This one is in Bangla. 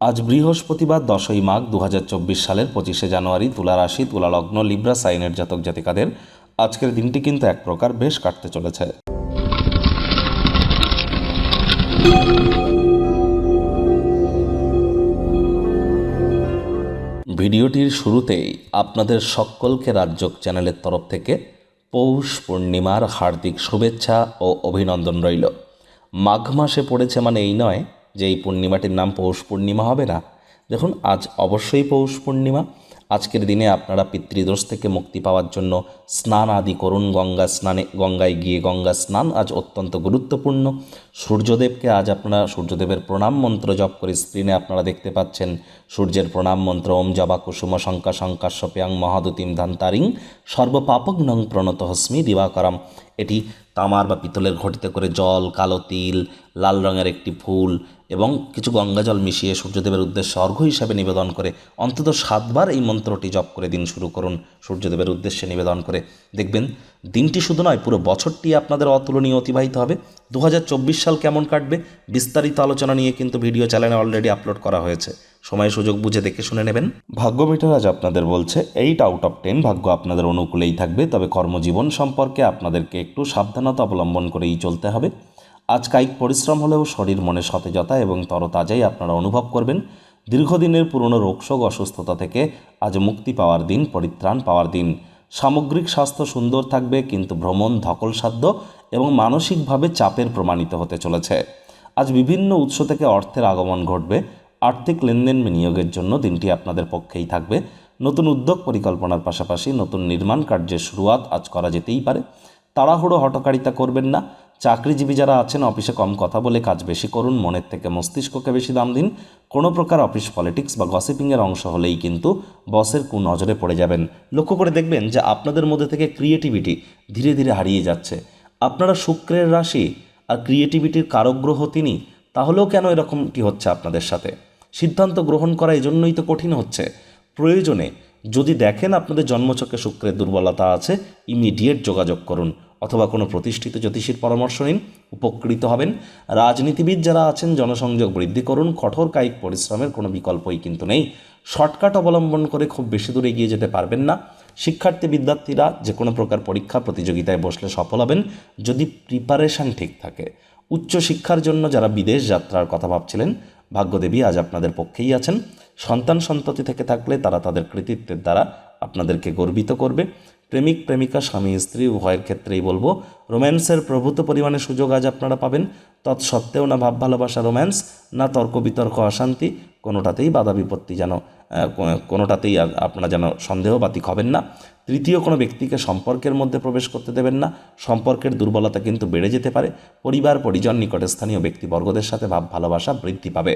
আজ বৃহস্পতিবার দশই মাঘ দু হাজার চব্বিশ সালের পঁচিশে জানুয়ারি তুলা রাশি, তুলা লগ্ন, লিব্রা, সাইনের জাতক জাতিকাদের আজকের দিনটি কিন্তু এক প্রকার বেশ কাটতে চলেছে। ভিডিওটির শুরুতেই আপনাদের সকলকে রাজ্যক চ্যানেলের তরফ থেকে পৌষ পূর্ণিমার হার্দিক শুভেচ্ছা ও অভিনন্দন রইল। মাঘ মাসে পড়েছে মানে এই নয় যে এই পূর্ণিমাটির নাম পৌষ পূর্ণিমা হবে না। দেখুন, আজ অবশ্যই পৌষ পূর্ণিমা। আজকের দিনে আপনারা পিতৃদোষ থেকে মুক্তি পাওয়ার জন্য স্নান আদি করুন। গঙ্গা স্নানে, গঙ্গায় গিয়ে গঙ্গা স্নান আজ অত্যন্ত গুরুত্বপূর্ণ। সূর্যদেবকে আজ আপনারা সূর্যদেবের প্রণাম মন্ত্র জপ করে স্ক্রিনে আপনারা দেখতে পাচ্ছেন। সূর্যের প্রণাম মন্ত্র, ওম জবা কুসুম, শঙ্কা শঙ্কা শঙ্কাশ্যপ্যাং মহাদুতিম ধান্তারিং সর্বপাপগ্নং প্রণত হস্মি দিবাকরম। এটি তামার বা পিতলের ঘটিতে করে জল, কালো তিল, লাল রঙের একটি ফুল এবং কিছু গঙ্গাজল মিশিয়ে সূর্যদেবের উদ্দেশ্যে অর্ঘ্য হিসাবে নিবেদন করে অন্তত সাতবার এই মন্ত্রটি জপ করে দিন শুরু করুন। সূর্যদেবের উদ্দেশ্যে নিবেদন করে দেখবেন, দিনটি শুধু নয়, পুরো বছরটি আপনাদের অতুলনীয় অতিবাহিত হবে। দু হাজার চব্বিশ সাল কেমন কাটবে বিস্তারিত আলোচনা নিয়ে কিন্তু ভিডিও চ্যানেলে অলরেডি আপলোড করা হয়েছে। সময় সুযোগ বুঝে দেখে শুনে নেবেন। ভাগ্য মিটার আজ আপনাদের বলছে এইট আউট অফ টেন ভাগ্য আপনাদের অনুকূলেই থাকবে, তবে কর্মজীবন সম্পর্কে আপনাদেরকে একটু সাবধানতা অবলম্বন করেই চলতে হবে। আজ কায়িক পরিশ্রম হলেও শরীর মনে সতেজতা এবং তরতাজাই আপনারা অনুভব করবেন। দীর্ঘদিনের পুরনো রোগশোক, অসুস্থতা থেকে আজ মুক্তি পাওয়ার দিন, পরিত্রাণ পাওয়ার দিন। সামগ্রিক স্বাস্থ্য সুন্দর থাকবে, কিন্তু ভ্রমণ ধকলসাধ্য এবং মানসিকভাবে চাপের প্রমাণিত হতে চলেছে। আজ বিভিন্ন উৎস থেকে অর্থের আগমন ঘটবে আর্থিক লেনদেন বিনিয়োগের জন্য দিনটি আপনাদের পক্ষেই থাকবে। নতুন উদ্যোগ পরিকল্পনার পাশাপাশি নতুন নির্মাণ কার্যের শুরুয়াত আজ করা যেতেই পারে। তাড়াহুড়ো হটকারিতা করবেন না। চাকরিজীবী যারা আছেন, অফিসে কম কথা বলে কাজ বেশি করুন, মনের থেকে মস্তিষ্ককে বেশি দাম দিন। কোনো প্রকার অফিস পলিটিক্স বা গসিপিংয়ের অংশ হলেই কিন্তু বসের কু নজরে পড়ে যাবেন। লক্ষ্য করে দেখবেন যে আপনাদের মধ্যে থেকে ক্রিয়েটিভিটি ধীরে ধীরে হারিয়ে যাচ্ছে। আপনারা শুক্রের রাশি আর ক্রিয়েটিভিটির কারগ্রহ তিনি তাহলেও কেন এরকমটি হচ্ছে আপনাদের সাথে? সিদ্ধান্ত গ্রহণ করা এই জন্যই তো কঠিন হচ্ছে। প্রয়োজনে যদি দেখেন আপনাদের জন্মচক্রে শুক্রের দুর্বলতা আছে ইমিডিয়েট যোগাযোগ করুন অথবা কোনো প্রতিষ্ঠিত জ্যোতিষীর পরামর্শ নিন, উপকৃত হবেন। রাজনীতিবিদ যারা আছেন, জনসংযোগ বৃদ্ধি করুন, কঠোর কায়িক পরিশ্রমের কোনো বিকল্পই কিন্তু নেই। শর্টকাট অবলম্বন করে খুব বেশি দূরে এগিয়ে যেতে পারবেন না। শিক্ষার্থী বিদ্যার্থীরা যে কোনো প্রকার পরীক্ষা প্রতিযোগিতায় বসলে সফল হবেন যদি প্রিপারেশান ঠিক থাকে। উচ্চশিক্ষার জন্য যারা বিদেশ যাত্রার কথা ভাবছিলেন, ভাগ্যদেবী আজ আপনাদের পক্ষেই আছেন। সন্তান সন্ততি থেকে থাকলে তারা তাদের কৃতিত্বের দ্বারা আপনাদেরকে গর্বিত করবে। প্রেমিক, প্রেমিকা, স্বামী, স্ত্রী, উভয়ের ক্ষেত্রেই বলব, রোম্যান্সের প্রভূত পরিমাণে সুযোগ আজ আপনারা পাবেন। তৎসত্ত্বেও না ভাব ভালোবাসা রোম্যান্স, না তর্ক বিতর্ক অশান্তি কোনোটাতেই বাধা বিপত্তি যেন কোনোটাতেই আপনারা যেন সন্দেহবাতিক হবেন না। তৃতীয়, কোনো ব্যক্তিকে সম্পর্কের মধ্যে প্রবেশ করতে দেবেন না। সম্পর্কের দুর্বলতা কিন্তু বেড়ে যেতে পারে। পরিবার, পরিজন, নিকটস্থানীয় ব্যক্তিবর্গদের সাথে ভাব, ভালোবাসা বৃদ্ধি পাবে।